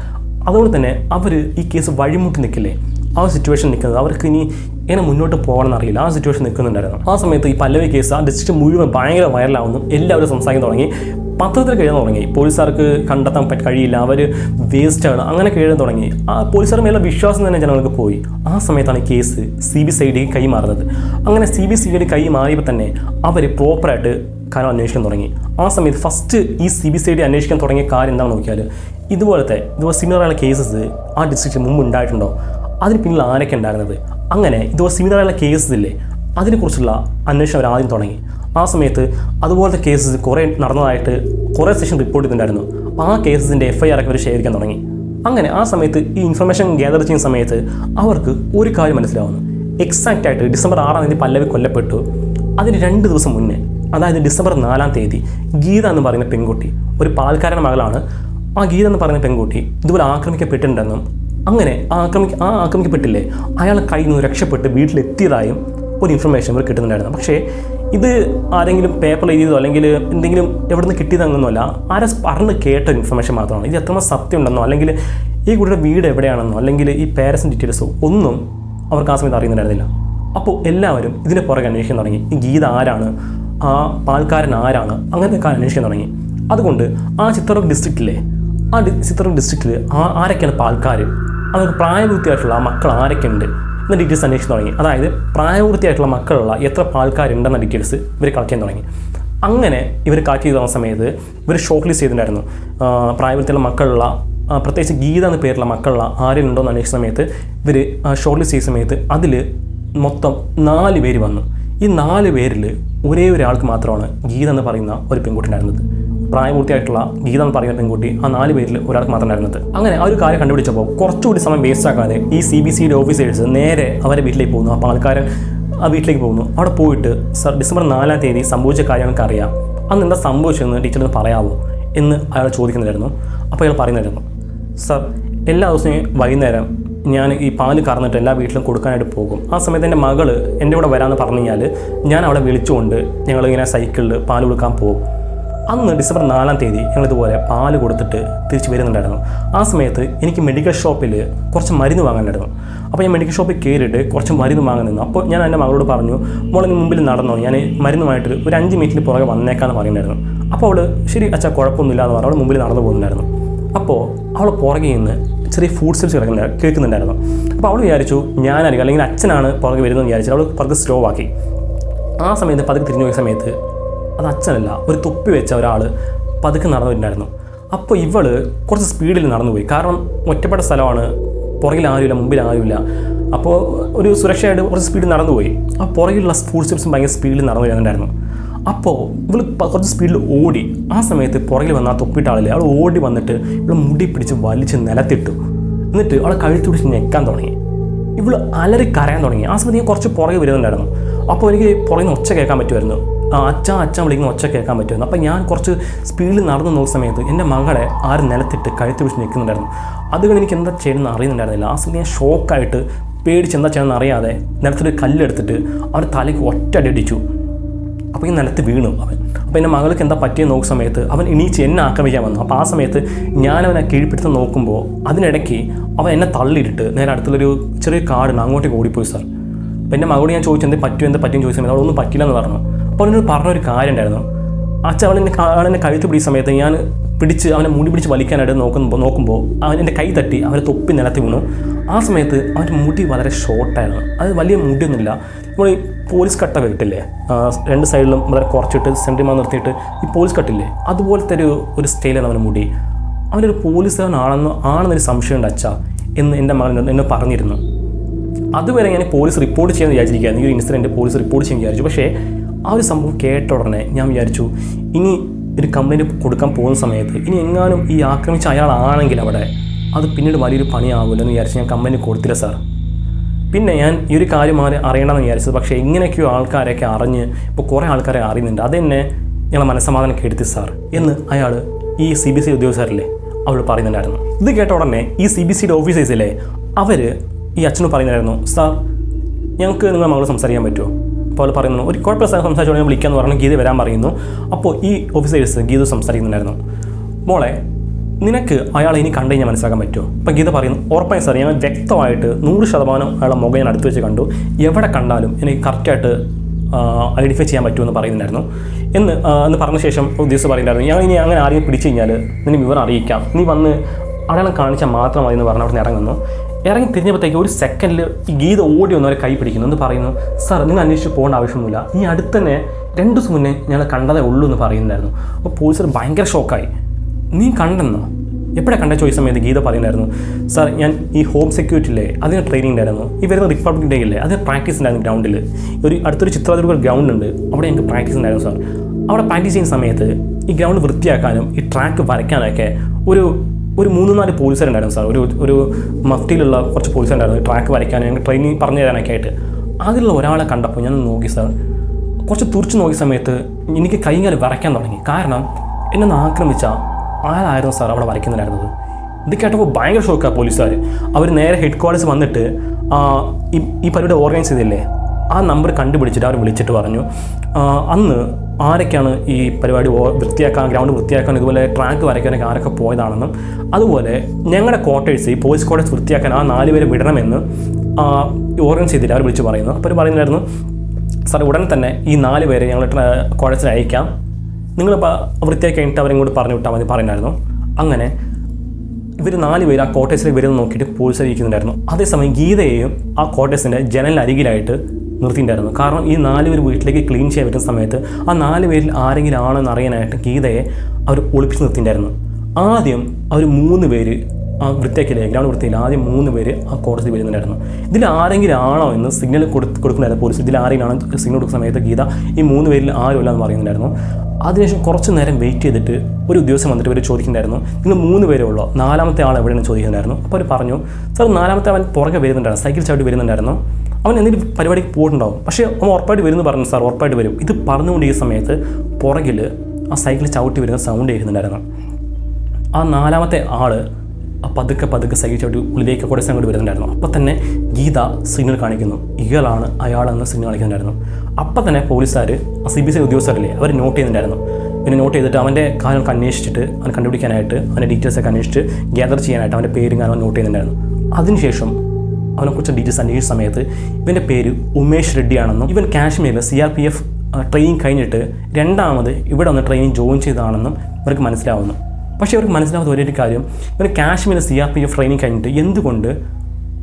അതുകൊണ്ട് തന്നെ അവർ ഈ കേസ് വഴിമുട്ടി നിൽക്കില്ലേ? ആ സിറ്റുവേഷൻ നിൽക്കുന്നത് അവർക്ക് ഇനി എങ്ങനെ മുന്നോട്ട് പോകണമെന്ന് അറിയില്ല ആ സിറ്റുവേഷൻ നിൽക്കുന്നുണ്ടായിരുന്നു. ആ സമയത്ത് ഈ പല്ലവി കേസ് ആ ഡിസ്ട്രിക്ട് മുഴുവൻ ഭയങ്കര വൈറലാവുന്നു എല്ലാവരും സംസാരിക്കാൻ തുടങ്ങി. പത്രത്തിൽ കഴിയാൻ തുടങ്ങി. പോലീസുകാർക്ക് കണ്ടെത്താൻ കഴിയില്ല. അവർ വേസ്റ്റാണ് അങ്ങനെ കഴിയാൻ തുടങ്ങി. ആ പോലീസുകാർ മേലുള്ള വിശ്വാസം തന്നെ ജനങ്ങൾക്ക് പോയി. ആ സമയത്താണ് കേസ് സി ബി സി ഡിക്ക് കൈമാറുന്നത്. അങ്ങനെ സി ബി സി ഡി കൈ മാറിയപ്പോൾ തന്നെ അവർ പ്രോപ്പറായിട്ട് കാര്യം അന്വേഷിക്കാൻ തുടങ്ങി. ആ സമയത്ത് ഫസ്റ്റ് ഈ സി ബി സി ഡി അന്വേഷിക്കാൻ തുടങ്ങിയ കാര്യം എന്താണെന്ന് നോക്കിയാൽ ഇതുപോലത്തെ ഇതുപോലെ സിമിലർ ആയുള്ള കേസസ് ആ ഡിസ്ട്രിക്റ്റിന് മുമ്പ് ഉണ്ടായിട്ടുണ്ടോ? അതിന് പിന്നിൽ ആരൊക്കെ ഉണ്ടായിരുന്നത്? അങ്ങനെ ഇതുപോലെ സിമിലറായുള്ള കേസസില്ലേ അതിനെക്കുറിച്ചുള്ള അന്വേഷണം അവർ ആദ്യം തുടങ്ങി. ആ സമയത്ത് അതുപോലത്തെ കേസസ് കുറേ നടന്നതായിട്ട് കുറേ സെഷൻ റിപ്പോർട്ട് ചെയ്തിട്ടുണ്ടായിരുന്നു. അപ്പോൾ ആ കേസസിന്റെ എഫ് ഐ ആർ ഒക്കെ അവർ ശേഖരിക്കാൻ തുടങ്ങി. അങ്ങനെ ആ സമയത്ത് ഈ ഇൻഫർമേഷൻ ഗ്യാദർ ചെയ്യുന്ന സമയത്ത് അവർക്ക് ഒരു കാര്യം മനസ്സിലാവുന്നു. എക്സാക്റ്റ് ആയിട്ട് ഡിസംബർ ആറാം തീയതി പല്ലവി കൊല്ലപ്പെട്ടു. അതിന് രണ്ട് ദിവസം മുന്നേ അതായത് ഡിസംബർ നാലാം തീയതി ഗീത എന്ന് പറയുന്ന പെൺകുട്ടി ഒരു പാൽക്കാരൻ മകളാണ്. ആ ഗീത എന്ന് പറയുന്ന പെൺകുട്ടി ഇതുപോലെ ആക്രമിക്കപ്പെട്ടിട്ടുണ്ടെന്നും അങ്ങനെ ആ ആക്രമിക്ക ആ ആക്രമിക്കപ്പെട്ടില്ലേ? അയാൾ കയ്യിൽ നിന്ന് രക്ഷപ്പെട്ട് വീട്ടിലെത്തിയതായും ഒരു ഇൻഫർമേഷൻ ഇവർ കിട്ടുന്നുണ്ടായിരുന്നു. പക്ഷേ ഇത് ആരെങ്കിലും പേപ്പർ എഴുതിയതോ അല്ലെങ്കിൽ എന്തെങ്കിലും എവിടെ നിന്ന് കിട്ടിയതെന്നൊന്നുമല്ല ആരെ പറഞ്ഞ് കേട്ട ഇൻഫർമേഷൻ മാത്രമാണ്. ഇത് എത്രമാത്രം സത്യം ഉണ്ടെന്നോ അല്ലെങ്കിൽ ഈ കുട്ടിയുടെ വീട് എവിടെയാണെന്നോ അല്ലെങ്കിൽ ഈ പേരൻസിന്റെ ഡീറ്റെയിൽസോ ഒന്നും അവർക്ക് ആ സമയത്ത് അറിയുന്നുണ്ടായിരുന്നില്ല. അപ്പോൾ എല്ലാവരും ഇതിനെ പുറകെ അന്വേഷിക്കാൻ തുടങ്ങി. ഈ ഗീത ആരാണ്? ആ പാൽക്കാരൻ ആരാണ്? അങ്ങനത്തെ കാര്യം അന്വേഷിക്കാൻ തുടങ്ങി. അതുകൊണ്ട് ആ ചിത്രം ഡിസ്ട്രിക്റ്റിലെ ആ ചിത്രം ഡിസ്ട്രിക്റ്റിൽ ആരൊക്കെയാണ് ഇപ്പോൾ അവർക്ക് പ്രായപൂർത്തിയായിട്ടുള്ള മക്കൾ ആരൊക്കെ ഉണ്ട് എന്ന ഡീറ്റെയിൽസ് അന്വേഷിച്ച് തുടങ്ങി. അതായത് പ്രായപൂർത്തിയായിട്ടുള്ള മക്കളുള്ള എത്ര ആൾക്കാരുണ്ടെന്ന ഡീറ്റെയിൽസ് ഇവർ കളക്ട് ചെയ്യാൻ തുടങ്ങി. അങ്ങനെ ഇവർ കളക്ട് ചെയ്ത് വന്ന സമയത്ത് ഇവർ ഷോർട്ട് ലിസ്റ്റ് ചെയ്തിട്ടുണ്ടായിരുന്നു. ആ, പ്രായപൂർത്തിയുള്ള മക്കളുള്ള പ്രത്യേകിച്ച് ഗീത എന്ന പേരുള്ള മക്കളുള്ള ഉണ്ടോ എന്ന് അന്വേഷിച്ച സമയത്ത് ഇവർ ഷോർട്ട് ലിസ്റ്റ് ചെയ്ത സമയത്ത് അതിൽ മൊത്തം നാല് പേര് വന്നു. ഈ നാല് പേരിൽ ഒരേ ഒരാൾക്ക് മാത്രമാണ് ഗീത എന്ന് പറയുന്ന ഒരു പെൺകുട്ടി ഉണ്ടായിരുന്നത്. പ്രായപൂർത്തിയായിട്ടുള്ള ഗീത എന്ന് പറയുന്ന പെൺകുട്ടി ആ നാല് പേരിൽ ഒരാൾക്ക് മാത്രം ഉണ്ടായിരുന്നത്. അങ്ങനെ ആ ഒരു കാര്യം കണ്ടുപിടിച്ചപ്പോൾ കുറച്ചുകൂടി സമയം വേസ്റ്റ് ആക്കാതെ ഈ സി ബി സിയുടെ ഓഫീസേഴ്സ് നേരെ അവരെ വീട്ടിലേക്ക് പോകുന്നു. അപ്പോൾ ആൾക്കാരൻ ആ വീട്ടിലേക്ക് പോകുന്നു. അവിടെ പോയിട്ട് സർ ഡിസംബർ നാലാം തീയതി സംഭവിച്ച കാര്യം നമുക്ക് അറിയാം അന്ന് എന്താ സംഭവിച്ചതെന്ന് ടീച്ചറിന് പറയാമോ എന്ന് അയാൾ ചോദിക്കുന്നതായിരുന്നു അപ്പോൾ അയാൾ പറയുന്നതായിരുന്നു സർ എല്ലാ ദിവസവും വൈകുന്നേരം ഞാൻ ഈ പാൽ കറന്നിട്ട് എല്ലാ വീട്ടിലും കൊടുക്കാനായിട്ട് പോകും. ആ സമയത്ത് എന്റെ മകൾ എന്റെ കൂടെ വരാമെന്ന് പറഞ്ഞു കഴിഞ്ഞാൽ ഞാൻ അവളെ വിളിച്ചുകൊണ്ട് ഞങ്ങളിങ്ങനെ സൈക്കിളിൽ പാൽ കൊടുക്കാൻ പോകും. അന്ന് ഡിസംബർ നാലാം തീയതി ഞങ്ങളിതുപോലെ പാൽ കൊടുത്തിട്ട് തിരിച്ച് വരുന്നുണ്ടായിരുന്നു. ആ സമയത്ത് എനിക്ക് മെഡിക്കൽ ഷോപ്പിൽ കുറച്ച് മരുന്ന് വാങ്ങാനുണ്ടായിരുന്നു. അപ്പോൾ ഞാൻ മെഡിക്കൽ ഷോപ്പിൽ കയറിയിട്ട് കുറച്ച് മരുന്ന് വാങ്ങാൻ നിന്നു. അപ്പോൾ ഞാൻ എന്റെ മകളോട് പറഞ്ഞു മോളെ നീ മുമ്പിൽ നടന്നോ? ഞാൻ മരുന്നുമായിട്ട് ഒരു അഞ്ച് മിനിറ്റിൽ പുറകെ വന്നേക്കാന്ന് പറയുന്നുണ്ടായിരുന്നു. അപ്പോൾ അവൾ ശരി അച്ഛാ കുഴപ്പമൊന്നുമില്ല എന്ന് പറഞ്ഞു. അവൾ മുമ്പിൽ നടന്നു പോകുന്നുണ്ടായിരുന്നു. അപ്പോൾ അവൾ പുറകെ നിന്ന് ചെറിയ ഫുഡ് സ്റ്റെപ്സ് കിടക്കുന്ന കേൾക്കുന്നുണ്ടായിരുന്നു. അപ്പോൾ അവൾ വിചാരിച്ചു ഞാനായിരിക്കും. അല്ലെങ്കിൽ അച്ഛനാണ് പുറകെ വരുന്നതെന്ന് വിചാരിച്ചു അവൾ പുറകെ സ്ലോ ആക്കി. ആ സമയത്ത് പതുക്കെ തിരിഞ്ഞു പോയ സമയത്ത് അത് അച്ഛനല്ല ഒരു തൊപ്പി വെച്ച ഒരാൾ പതുക്കെ നടന്നു വരുന്നുണ്ടായിരുന്നു അപ്പോൾ ഇവൾ കുറച്ച് സ്പീഡിൽ നടന്നു പോയി കാരണം ഒറ്റപ്പെട്ട സ്ഥലമാണ് പുറകിൽ ആരുമില്ല മുമ്പിൽ ആരുമില്ല. അപ്പോൾ ഒരു സുരക്ഷയായിട്ട് കുറച്ച് സ്പീഡിൽ നടന്നുപോയി. ആ പുറകിലുള്ള സ്കൂൾ സ്റ്റെപ്സും ഭയങ്കര സ്പീഡിൽ നടന്നു വരുന്നുണ്ടായിരുന്നു. അപ്പോൾ ഇവൾ കുറച്ച് സ്പീഡിൽ ഓടി. ആ സമയത്ത് പുറകിൽ വന്ന ആ തൊപ്പിട്ട ആളില്ലേ അവൾ ഓടി വന്നിട്ട് ഇവൾ മുടി പിടിച്ച് വലിച്ച് നിലത്തിട്ടു. എന്നിട്ട് അവളെ കഴുത്ത് പിടിച്ച് ഞെക്കാൻ തുടങ്ങി. ഇവൾ അലറി കരയാൻ തുടങ്ങി. ആ സമയത്ത് ഞാൻ കുറച്ച് പുറകെ വരുന്നുണ്ടായിരുന്നു. അപ്പോൾ എനിക്ക് പുറകിൽ നിന്ന് ഒച്ച കേൾക്കാൻ പറ്റുമായിരുന്നു. അച്ഛ അച്ഛൻ വിളിക്കുന്ന ഒച്ച കേൾക്കാൻ പറ്റുമായിരുന്നു. അപ്പോൾ ഞാൻ കുറച്ച് സ്പീഡിൽ നടന്നു നോക്കുന്ന സമയത്ത് എന്റെ മകളെ ആര് നിലത്തിട്ട് കഴുത്ത് പിടിച്ച് നിൽക്കുന്നുണ്ടായിരുന്നു. അതുകൊണ്ട് എനിക്ക് എന്താ ചെയ്യണമെന്ന് അറിയുന്നുണ്ടായിരുന്നില്ല. ആ സമയം ഞാൻ ഷോക്കായിട്ട് പേടിച്ച് എന്താ ചെയ്യണമെന്ന് അറിയാതെ നിലത്തൊരു കല്ലെടുത്തിട്ട് അവന്റെ തലയ്ക്ക് ഒറ്റ അടി അടിച്ചു. അപ്പോൾ ഈ നിലത്ത് വീണു അവൻ. അപ്പോൾ എന്റെ മകൾക്ക് എന്താ പറ്റിയെന്ന് നോക്കുന്ന സമയത്ത് അവൻ എണീച്ച് എന്നെ ആക്രമിക്കാൻ വന്നു. അപ്പോൾ ആ സമയത്ത് ഞാൻ അവനെ കീഴ്പ്പെടുത്ത് നോക്കുമ്പോൾ അതിനിടയ്ക്ക് അവൻ എന്നെ തള്ളിയിട്ടിട്ട് നേരെ അടുത്തുള്ളൊരു ചെറിയ കാടുണ്ട്. അങ്ങോട്ടേക്ക് ഓടിപ്പോയി സാർ. അപ്പോൾ എന്റെ മകളോട് ഞാൻ ചോദിച്ചു എന്ത് പറ്റും? എന്താ പറ്റും ചോദിച്ച സമയത്ത് അവളൊന്നും പറ്റില്ല എന്ന് പറഞ്ഞു. അപ്പോൾ അവനോട് പറഞ്ഞൊരു കാര്യം ഉണ്ടായിരുന്നു അച്ഛൻ അവൻ എന്നെ അവൻ എന്നെ കഴുത്ത് പിടിച്ച സമയത്ത് ഞാൻ പിടിച്ച് അവനെ മുടി പിടിച്ച് വലിക്കാനായിട്ട് നോക്കുമ്പോൾ നോക്കുമ്പോൾ അവൻ എന്റെ കൈ തട്ടി അവന്റെ തൊപ്പി നിലത്ത് വീണു. ആ സമയത്ത് അവന്റെ മുടി വളരെ ഷോർട്ടായിരുന്നു അത് വലിയ മുടിയൊന്നുമില്ല. നമ്മൾ ഈ പോലീസ് കട്ടൊക്കെ കിട്ടില്ലേ? രണ്ട് സൈഡിലും വളരെ കുറച്ചിട്ട് സെന്റിമാർ നിർത്തിയിട്ട് ഈ പോലീസ് കട്ടില്ലേ? അതുപോലത്തെ ഒരു ഒരു സ്റ്റൈലാണ് അവന്റെ മുടി. അവനൊരു പോലീസുകാരനാണെന്ന് ആണെന്നൊരു സംശയമുണ്ട് അച്ഛ എന്ന് എന്റെ മകൻ എന്നെ പറഞ്ഞിരുന്നു. അതുവരെ ഞാൻ പോലീസ് റിപ്പോർട്ട് ചെയ്യാൻ വിചാരിച്ചിരിക്കുകയായിരുന്നു. ഈ ഒരു ഇൻസിഡന്റ് പോലീസ് റിപ്പോർട്ട് ചെയ്യാൻ വിചാരിച്ചു. പക്ഷേ ആ ഒരു സംഭവം കേട്ട ഉടനെ ഞാൻ വിചാരിച്ചു ഇനി ഒരു കംപ്ലൈന്റ് കൊടുക്കാൻ പോകുന്ന സമയത്ത് ഇനി എങ്ങാനും ഈ ആക്രമിച്ച അയാളാണെങ്കിൽ അവിടെ അത് പിന്നീട് വലിയൊരു പണിയാവില്ലെന്ന് വിചാരിച്ച് ഞാൻ കംപ്ലൈന്റ് കൊടുത്തില്ല സാർ പിന്നെ ഞാൻ ഈ ഒരു കാര്യം ആര് അറിയണമെന്ന് വിചാരിച്ചത് പക്ഷേ എങ്ങനെയൊക്കെയോ ആൾക്കാരെയൊക്കെ അറിഞ്ഞ് ഇപ്പോൾ കുറേ ആൾക്കാരെ അറിയുന്നുണ്ട്. അതെന്നെ ഞങ്ങളെ മനസ്സമാധാനം കെടുത്തി സാർ എന്ന് അയാൾ ഈ സി ബി സി ഉദ്യോഗസ്ഥരല്ലേ അവൾ പറയുന്നുണ്ടായിരുന്നു. ഇത് കേട്ട ഉടനെ ഈ സി ബി സിയുടെ ഓഫീസേഴ്സിലെ അവർ ഈ അച്ഛനോട് പറയുന്നുണ്ടായിരുന്നു സാർ ഞങ്ങൾക്ക് നിങ്ങളെ മകളോട് സംസാരിക്കാൻ പറ്റുമോ? അവൾ പറയുന്നു ഒരു കുഴപ്പമില്ല സാർ സംസാരിച്ചോടെ ഞാൻ വിളിക്കാമെന്ന് പറഞ്ഞു ഗീത വരാൻ പറയുന്നു. അപ്പോൾ ഈ ഓഫീസേഴ്സ് ഗീത സംസാരിക്കുന്നുണ്ടായിരുന്നു. മോളെ നിനക്ക് അയാൾ ഇനി കണ്ടു കഴിഞ്ഞാൽ മനസ്സിലാക്കാൻ പറ്റുമോ? അപ്പം ഗീത പറയുന്നു ഉറപ്പായി സാർ ഞാൻ വ്യക്തമായിട്ട് നൂറ് ശതമാനം അയാളെ മുഖം ഞാൻ അടുത്ത് വെച്ച് കണ്ടു. എവിടെ കണ്ടാലും എനിക്ക് കറക്റ്റായിട്ട് ഐഡന്റിഫൈ ചെയ്യാൻ പറ്റുമെന്ന് പറയുന്നുണ്ടായിരുന്നു. എന്ന് എന്ന് പറഞ്ഞ ശേഷം ഉദ്ദേശം പറയുന്നുണ്ടായിരുന്നു ഞാൻ ഇനി അങ്ങനെ ആരെയും പിടിച്ചു കഴിഞ്ഞാൽ നിന്നെ വിവരം അറിയിക്കാം. നീ വന്ന് അടയാളം കാണിച്ചാൽ മാത്രം മതി എന്ന് പറഞ്ഞ് അവിടെ നിന്ന് ഇറങ്ങുന്നു. ഇറങ്ങി തിരിഞ്ഞപ്പോഴത്തേക്ക് ഒരു സെക്കൻഡിൽ ഈ ഗീത ഓടി വന്നവരെ കൈ പിടിക്കുന്നു. എന്ന് പറയുന്നു? സാർ നിങ്ങൾ അന്വേഷിച്ച് പോകേണ്ട ആവശ്യമൊന്നുമില്ല. ഈ അടുത്ത് തന്നെ രണ്ട് ദിവസം മുന്നേ ഞങ്ങൾ കണ്ടതേ ഉള്ളൂ എന്ന് പറയുന്നുണ്ടായിരുന്നു. അപ്പോൾ പോലീസർ ഭയങ്കര ഷോക്കായി നീ കണ്ടെന്നോ? എപ്പോഴാണ് കണ്ട? ചോയ്സ് സമയത്ത് ഗീത പറയുന്നുണ്ടായിരുന്നു. സാർ ഞാൻ ഈ ഹോം സെക്യൂരിറ്റി ഇല്ലേ അതിന് ട്രെയിനിങ് ഉണ്ടായിരുന്നു. ഈ വരുന്ന റിപ്പബ്ലിക് ഡേ ഇല്ലേ അതിന് പ്രാക്ടീസ് ഉണ്ടായിരുന്നു ഗ്രൗണ്ടിൽ ഒരു അടുത്തൊരു ചിത്രദുർഗ ഗ്രൗണ്ട് ഉണ്ട്. അവിടെ ഞങ്ങൾക്ക് പ്രാക്ടീസ് ഉണ്ടായിരുന്നു സാർ. അവിടെ പ്രാക്ടീസ് ചെയ്യുന്ന സമയത്ത് ഈ ഗ്രൗണ്ട് വൃത്തിയാക്കാനും ഈ ട്രാക്ക് വരയ്ക്കാനൊക്കെ ഒരു ഒരു മൂന്ന് നാല് പോലീസുകാരുണ്ടായിരുന്നു സാർ. ഒരു ഒരു മഫ്റ്റിയിലുള്ള കുറച്ച് പോലീസുണ്ടായിരുന്നു ട്രാക്ക് വരയ്ക്കാൻ ഞങ്ങൾ ട്രെയിനിങ് പറഞ്ഞു തരാനൊക്കെ ആയിട്ട്. അതിലുള്ള ഒരാളെ കണ്ടപ്പോൾ ഞാൻ നോക്കി സാർ. കുറച്ച് തുറച്ച് നോക്കിയ സമയത്ത് എനിക്ക് കൈകാലം വരയ്ക്കാൻ തുടങ്ങി. കാരണം എന്നെ ആക്രമിച്ച ആരായിരുന്നു സാർ അവിടെ വരയ്ക്കുന്നുണ്ടായിരുന്നത് ഇത് കേട്ടപ്പോൾ ഭയങ്കര ഷോക്കാണ് പോലീസുകാർ അവർ നേരെ ഹെഡ് ക്വാർട്ടേഴ്സ് വന്നിട്ട് ഈ പരിപാടി ഓർഗനൈസ് ചെയ്തില്ലേ? ആ നമ്പർ കണ്ടുപിടിച്ചിട്ട് അവർ വിളിച്ചിട്ട് പറഞ്ഞു. അന്ന് ആരൊക്കെയാണ് ഈ പരിപാടി വൃത്തിയാക്കാൻ ഗ്രൗണ്ട് വൃത്തിയാക്കാൻ ഇതുപോലെ ട്രാക്ക് വരയ്ക്കാനൊക്കെ ആരൊക്കെ പോയതാണെന്നും അതുപോലെ ഞങ്ങളുടെ ക്വാർട്ടേഴ്സ് ഈ പോലീസ് ക്വാർട്ടേഴ്സ് വൃത്തിയാക്കാൻ ആ നാല് പേരെ വിടണമെന്ന് ഓർഗനൈസ് ചെയ്തില്ല അവർ വിളിച്ച് പറയുന്നു. അപ്പോൾ അവർ പറയുന്നുണ്ടായിരുന്നു സാർ ഉടൻ തന്നെ ഈ നാല് പേരെ ഞങ്ങൾ കോളേജിൽ അയക്കാം. നിങ്ങളിപ്പോൾ വൃത്തിയാക്കി കഴിഞ്ഞിട്ട് അവരെ ഇങ്ങോട്ട് പറഞ്ഞു വിട്ടാൽ മതി പറയുന്നായിരുന്നു അങ്ങനെ ഇവർ നാല് പേര് ആ കോട്ടേഴ്സിലേക്ക് വരുന്ന നോക്കിയിട്ട് പോലീസ് ഇരിക്കുന്നുണ്ടായിരുന്നു അതേസമയം ഗീതയെയും ആ കോട്ടേഴ്സിന്റെ ജനലിനരികിലായിട്ട് നിർത്തിയിട്ടുണ്ടായിരുന്നു. കാരണം ഈ നാല് പേര് വീട്ടിലേക്ക് ക്ലീൻ ചെയ്യാൻ പറ്റുന്ന സമയത്ത് ആ നാല് പേരിൽ ആരെങ്കിലും ആണെന്ന് അറിയാനായിട്ട് ഗീതയെ അവർ ഒളിപ്പിച്ച് നിർത്തിയിട്ടുണ്ടായിരുന്നു. ആദ്യം അവർ മൂന്ന് പേര് ആ വൃത്തിയാക്കിയില്ല ഗ്രൗണ്ട് വൃത്തിയിൽ ആദ്യം മൂന്ന് പേര് ആ കോടതി വരുന്നുണ്ടായിരുന്നു. ഇതിൽ ആരെങ്കിലും ആണോ എന്ന് സിഗ്നൽ കൊടുത്ത് കൊടുക്കുന്നുണ്ടായിരുന്നു പോലീസ് ഇതിൽ ആരെങ്കിലും ആണോ സിഗ്നൽ കൊടുക്കുന്ന സമയത്ത് ഗീത ഈ മൂന്ന് പേരിൽ ആരുമില്ല എന്ന് പറയുന്നുണ്ടായിരുന്നു. അതിനുശേഷം കുറച്ച് നേരം വെയിറ്റ് ചെയ്തിട്ട് ഒരു ഉദ്യോഗസ്ഥൻ വന്നിട്ട് ഇവർ ചോദിക്കുന്നുണ്ടായിരുന്നു. നിങ്ങൾ മൂന്ന് പേരേ ഉള്ളൂ? നാലാമത്തെ ആൾ എവിടെയാണ് ചോദിക്കുന്നുണ്ടായിരുന്നു. അപ്പോൾ അവർ പറഞ്ഞു സർ നാലാമത്തെ അവൻ പുറകെ വരുന്നുണ്ടായിരുന്നു. സൈക്കിൾ ചവിട്ടി വരുന്നുണ്ടായിരുന്നു. അവൻ എന്തെങ്കിലും പരിപാടിക്ക് പോയിട്ടുണ്ടാവും. പക്ഷേ അവൻ ഉറപ്പായിട്ട് വരുമെന്ന് പറഞ്ഞു സാർ ഉറപ്പായിട്ട് വരും. ഇത് പറഞ്ഞുകൊണ്ട് ഈ സമയത്ത് പുറകിൽ ആ സൈക്കിൾ ചവിട്ടി വരുന്ന സൗണ്ട് കേൾക്കുന്നുണ്ടായിരുന്നു. ആ നാലാമത്തെ ആൾ ആ പതുക്കെ പതുക്കെ ഒരു ഉള്ളിലേക്ക് കൂടെ അങ്ങോട്ട് വരുന്നുണ്ടായിരുന്നു. അപ്പം തന്നെ ഗീത സിഗ്നൽ കാണിക്കുന്നു. ഇയാളാണ് അയാളെന്ന് സിഗ്നൽ കാണിക്കുന്നുണ്ടായിരുന്നു. അപ്പം തന്നെ പോലീസുകാർ സി ബി സി ഉദ്യോഗസ്ഥരല്ലേ അവർ നോട്ട് ചെയ്യുന്നുണ്ടായിരുന്നു. പിന്നെ നോട്ട് ചെയ്തിട്ട് അവന്റെ കാര്യങ്ങൾ അന്വേഷിച്ചിട്ട് അവൻ കണ്ടുപിടിക്കാനായിട്ട് അവന്റെ ഡീറ്റെയിൽസ് ഒക്കെ അന്വേഷിച്ച് ഗ്യാദർ ചെയ്യാനായിട്ട് അവന്റെ പേരും കാര്യങ്ങളും നോട്ട് ചെയ്യുന്നുണ്ടായിരുന്നു. അതിനുശേഷം അവനെക്കുറിച്ച് ഡീറ്റെയിൽസ് അന്വേഷിച്ച സമയത്ത് ഇവന്റെ പേര് ഉമേഷ് റെഡ്ഡിയാണെന്നും ഇവൻ കാശ്മീരിൽ C R P F training കഴിഞ്ഞിട്ട് രണ്ടാമത് ഇവിടെ വന്ന് ട്രെയിനിങ് ജോയിൻ ചെയ്തതാണെന്നും ഇവർക്ക് മനസ്സിലാവുന്നു. പക്ഷേ അവർക്ക് മനസ്സിലാവാത്ത ഒരേ കാര്യം. ഇവർ കാശ്മീരിൽ C R P F training കഴിഞ്ഞിട്ട് എന്തുകൊണ്ട്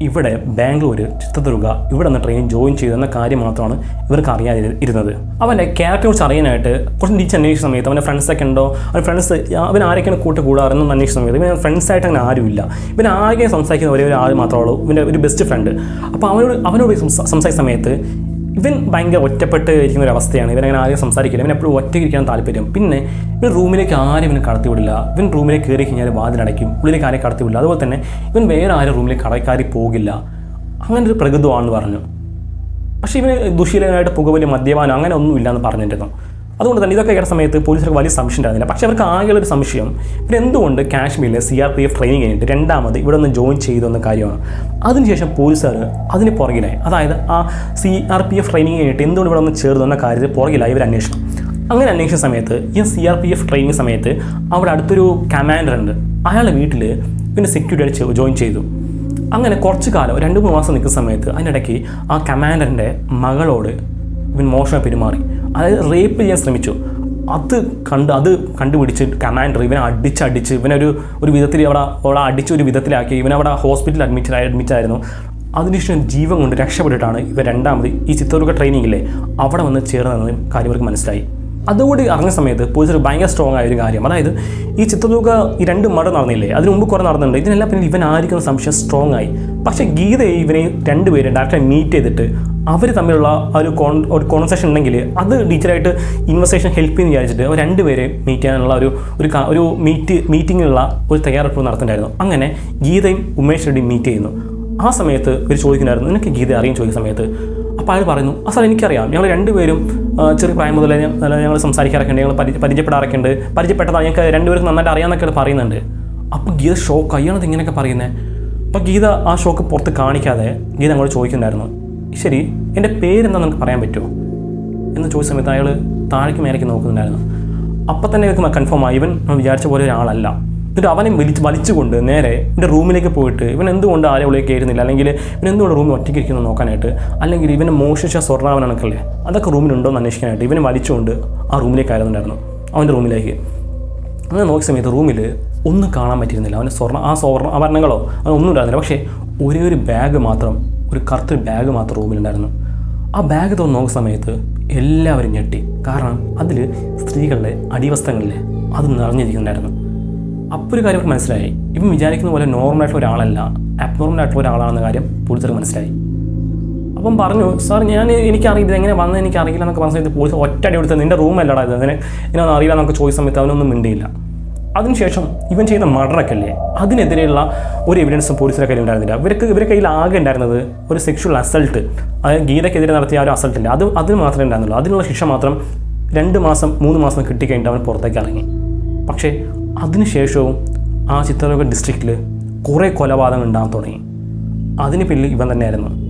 ഇവിടെ ബാംഗ്ലൂർ ചിത്രദുർഗ ഇവിടെ നിന്ന് ട്രെയിനിങ് ജോയിൻ ചെയ്തെന്ന കാര്യം മാത്രമാണ് ഇവർക്ക് അറിയാതെ ഇരുന്നത്. അവന്റെ ക്യാരക്ടറെ കുറിച്ച് അറിയാനായിട്ട് കുറച്ച് തിരിച്ച് അന്വേഷിച്ച സമയത്ത് അവന്റെ ഫ്രണ്ട്സൊക്കെ ഉണ്ടോ? അവൻ ഫ്രണ്ട്സ് അവൻ ആരൊക്കെയാണ് കൂട്ട് കൂടാറെന്ന് അന്വേഷിച്ച സമയത്ത് ഇവൻ ഫ്രണ്ട്സായിട്ട് അങ്ങനെ ആരുമില്ല ഇവൻ ആകെ സംസാരിക്കുന്ന ഒരേ ഒരു ആൾ മാത്രമേ ഉള്ളൂ ഇവന്റെ ഒരു ബെസ്റ്റ് ഫ്രണ്ട് അപ്പോൾ അവനോട് അവനോട് സംസാ- സംസാരിച്ച സമയത്ത് ഇവൻ ഭയങ്കര ഒറ്റപ്പെട്ട് ഇരിക്കുന്ന ഒരു അവസ്ഥയാണ് ഇവൻ അങ്ങനെ ആരെയും സംസാരിക്കില്ല. ഇവൻ എപ്പോഴും ഒറ്റയ്ക്ക് ഇരിക്കാൻ താല്പര്യം. പിന്നെ ഇവൻ റൂമിലേക്ക് ആരും ഇവന് കടത്തിവിടില്ല ഇവൻ റൂമിലേക്ക് കയറി കഴിഞ്ഞാൽ വാതിലടയ്ക്കും. ഉള്ളിലേക്ക് ആരെയും കടത്തിവിടില്ല അതുപോലെ തന്നെ ഇവൻ വേറെ ആരും റൂമിലേക്ക് കടക്കാരി പോകില്ല. അങ്ങനെ ഒരു പ്രകൃതമാണെന്ന് പറഞ്ഞു. പക്ഷേ ഇവന് ദുശീലനായിട്ട് പുകവലി മദ്യപാനം അങ്ങനെ ഒന്നും ഇല്ലയെന്ന് പറഞ്ഞിരുന്നു. അതുകൊണ്ട് തന്നെ ഇതൊക്കെ കേട്ട സമയത്ത് പോലീസുകാർക്ക് വലിയ സംശയം ഉണ്ടായിരുന്നില്ല. പക്ഷേ അവർക്ക് ആകെയുള്ള ഒരു സംശയം പിന്നെ എന്തുകൊണ്ട് കാശ്മീരിലെ C R P F training കഴിഞ്ഞിട്ട് രണ്ടാമത് ഇവിടെ ഒന്ന് ജോയിൻ ചെയ്തെന്ന കാര്യമാണ്. അതിനുശേഷം പോലീസുകാർ അതിന് പുറകിലായി. അതായത് ആ C R P F training കഴിഞ്ഞിട്ട് എന്തുകൊണ്ട് ഇവിടെ ഒന്ന് ചേർന്നെന്ന കാര്യത്തിൽ പുറകിലായി ഇവർ അന്വേഷണം. അങ്ങനെ അന്വേഷിച്ച സമയത്ത് ഈ C R P F training സമയത്ത് അവിടെ അടുത്തൊരു കമാൻഡർ ഉണ്ട്. അയാളുടെ വീട്ടിൽ പിന്നെ സെക്യൂരിറ്റി ജോയിൻ ചെയ്തു. അങ്ങനെ കുറച്ച് കാലം രണ്ട് മൂന്ന് മാസം നിൽക്കുന്ന സമയത്ത് അതിനിടയ്ക്ക് ആ കമാൻഡറിന്റെ മകളോട് ഇവൻ മോശമായി പെരുമാറി. അതായത് റേപ്പ് ചെയ്യാൻ ശ്രമിച്ചു. അത് കണ്ട് അത് കണ്ടുപിടിച്ച് കമാൻഡർ ഇവനെ അടിച്ചടിച്ച് ഇവനൊരു ഒരു വിധത്തിൽ അവിടെ അവിടെ അടിച്ച ഒരു വിധത്തിലാക്കി ഇവനവിടെ ഹോസ്പിറ്റലിൽ അഡ്മിറ്റ് അഡ്മിറ്റ് ആയിരുന്നു. അതിനുശേഷം ജീവൻ കൊണ്ട് രക്ഷപ്പെട്ടിട്ടാണ് ഇവ രണ്ടാമത് ഈ ചിത്രദുർഗ ട്രെയിനിങ്ങിലെ അവിടെ വന്ന് ചേർന്നതെന്ന് കാര്യം മനസ്സിലായി. അതുകൂടി അറിഞ്ഞ സമയത്ത് പോലീസ് ഭയങ്കര സ്ട്രോങ് ആയ ഒരു കാര്യം. അതായത് ഈ ചിത്രദുർഗ ഈ രണ്ട് മട നടന്നില്ലേ അതിന് മുമ്പ് കുറേ നടന്നിട്ടുണ്ട്. ഇതിനെല്ലാം പിന്നെ ഇവൻ ആയിരിക്കുന്ന സംശയം സ്ട്രോങ് ആയി. പക്ഷേ ഗീതയെ ഇവനെ രണ്ടുപേരെ ഡയറക്റ്റ് മീറ്റ് ചെയ്തിട്ട് അവർ തമ്മിലുള്ള ഒരു കോൺ ഒരു കോൺവെർസേഷൻ ഉണ്ടെങ്കിൽ അത് ടീച്ചറായിട്ട് ഇൻവെസ്റ്റേഷൻ ഹെൽപ്പ് ചെയ്യുന്ന വിചാരിച്ചിട്ട് അവർ രണ്ടുപേരെ മീറ്റ് ചെയ്യാനുള്ള ഒരു ഒരു ഒരു മീറ്റ് മീറ്റിങ്ങിനുള്ള ഒരു തയ്യാറെടുപ്പ് നടത്തുന്നുണ്ടായിരുന്നു അങ്ങനെ ഗീതയും ഉമേഷ് റെഡ്ഡിയും മീറ്റ് ചെയ്യുന്നു. ആ സമയത്ത് ഇവർ ചോദിക്കുന്നുണ്ടായിരുന്നു നിനക്ക് ഗീത അറിയും ചോദിക്കുന്ന സമയത്ത്. അപ്പോൾ അയാൾ പറയുന്നു ആ സാർ എനിക്കറിയാം. ഞങ്ങൾ രണ്ടുപേരും ചെറിയ പ്രായം മുതലേ ഞങ്ങൾ സംസാരിക്കാറൊക്കെ ഉണ്ട് ഞങ്ങൾ പരി പരിചയപ്പെടാറൊക്കെ ഉണ്ട് പരിചയപ്പെട്ടതാണ് ഞങ്ങൾക്ക് രണ്ടുപേർക്ക് നന്നായിട്ട് അറിയാമെന്നൊക്കെ പറയുന്നുണ്ട്. അപ്പോൾ ഗീത ഷോക്ക് അയ്യാണത് ഇങ്ങനെയൊക്കെ പറയുന്നത് അപ്പോൾ ഗീത ആ ഷോക്ക് പുറത്ത് കാണിക്കാതെ ഗീത അങ്ങോട്ട് ചോദിക്കുന്നുണ്ടായിരുന്നു. ശരി എന്റെ പേരെന്താ നമുക്ക് പറയാൻ പറ്റുമോ എന്ന് ചോദിച്ച സമയത്ത് അയാൾ താഴേക്ക് മേലേക്ക് നോക്കുന്നുണ്ടായിരുന്നു. അപ്പം തന്നെ ഇവർക്ക് കൺഫേം ആയി. ഇവൻ നമ്മൾ വിചാരിച്ച പോലെ ഒരാളല്ല. എന്നിട്ട് അവനെ വലിച്ച് വലിച്ചുകൊണ്ട് നേരെ ഇവന്റെ റൂമിലേക്ക് പോയിട്ട് ഇവൻ എന്തുകൊണ്ട് ആരെ ഉള്ളിലേക്ക് കയറുന്നില്ല? അല്ലെങ്കിൽ ഇവൻ എന്തുകൊണ്ട് റൂമിൽ ഒറ്റയ്ക്ക് ഇരിക്കുന്നു നോക്കാനായിട്ട്? അല്ലെങ്കിൽ ഇവന് മോഷിച്ച സ്വർണാവനക്കല്ലേ അതൊക്കെ റൂമിലുണ്ടോ എന്ന് അന്വേഷിക്കാനായിട്ട് ഇവനെ വലിച്ചുകൊണ്ട് ആ റൂമിലേക്ക് ആയിരുന്നുണ്ടായിരുന്നു അവന്റെ റൂമിലേക്ക്. അങ്ങനെ നോക്കിയ സമയത്ത് റൂമിൽ ഒന്നും കാണാൻ പറ്റിയിരുന്നില്ല. അവന്റെ സ്വർണ ആ സ്വർണ ആഭരണങ്ങളോ അങ്ങനെ ഒന്നും ഉണ്ടായിരുന്നില്ല. പക്ഷേ ഒരേ ഒരു ബാഗ് മാത്രം ഒരു കറുത്തൊരു ബാഗ് മാത്രം റൂമിലുണ്ടായിരുന്നു. ആ ബാഗ് തുറന്ന് നോക്കുന്ന സമയത്ത് എല്ലാവരും ഞെട്ടി. കാരണം അതിൽ സ്ത്രീകളുടെ അടിവസ്ത്രങ്ങളിലെ അത് നിറഞ്ഞിരിക്കുന്നുണ്ടായിരുന്നു. അപ്പോൾ ഒരു കാര്യം അവർക്ക് മനസ്സിലായി. ഇവൻ വിചാരിക്കുന്ന പോലെ നോർമലായിട്ടുള്ള ഒരാളല്ല അബ്നോർമൽ ആയിട്ടുള്ള ഒരാളാണെന്ന കാര്യം പോലീസുകാർക്ക് മനസ്സിലായി. അപ്പം പറഞ്ഞു സാർ ഞാൻ എനിക്കറിയില്ല ഇത് എങ്ങനെ വന്നത് എനിക്കറിയില്ല എന്നൊക്കെ പറഞ്ഞ സമയത്ത് പോലീസ് ഒറ്റ അടി കൊടുത്തത് നിന്റെ റൂമല്ലടാ ഇത് അതിനെ ഇതിനൊന്നും അറിയില്ല എന്നൊക്കെ ചോദിച്ച സമയത്ത് അവനൊന്നും മിണ്ടിയില്ല. അതിനുശേഷം ഇവൻ ചെയ്ത മർഡറൊക്കെ അല്ലേ അതിനെതിരെയുള്ള ഒരു എവിഡൻസും പോലീസിന്റെ കയ്യിൽ ഉണ്ടായിരുന്നില്ല. ഇവർക്ക് ഇവരുടെ കയ്യിൽ ആകെ ഉണ്ടായിരുന്നത് ഒരു സെക്ഷൽ അസൾട്ട് അതായത് ഗീതയ്ക്കെതിരെ നടത്തിയ ആ ഒരു അസൾട്ടില്ല അത് അതിന് മാത്രമേ ഉണ്ടായിരുന്നുള്ളൂ. അതിനുള്ള ശിക്ഷ മാത്രം രണ്ട് മാസം മൂന്ന് മാസം കിട്ടിക്കഴിഞ്ഞിട്ട് അവൻ പുറത്തേക്ക് ഇറങ്ങി. പക്ഷേ അതിനുശേഷവും ആ ചിത്രദുർഗ ഡിസ്ട്രിക്റ്റിൽ കുറേ കൊലപാതകം ഉണ്ടാകാൻ തുടങ്ങി. അതിന് പിന്നിൽ ഇവൻ തന്നെയായിരുന്നു.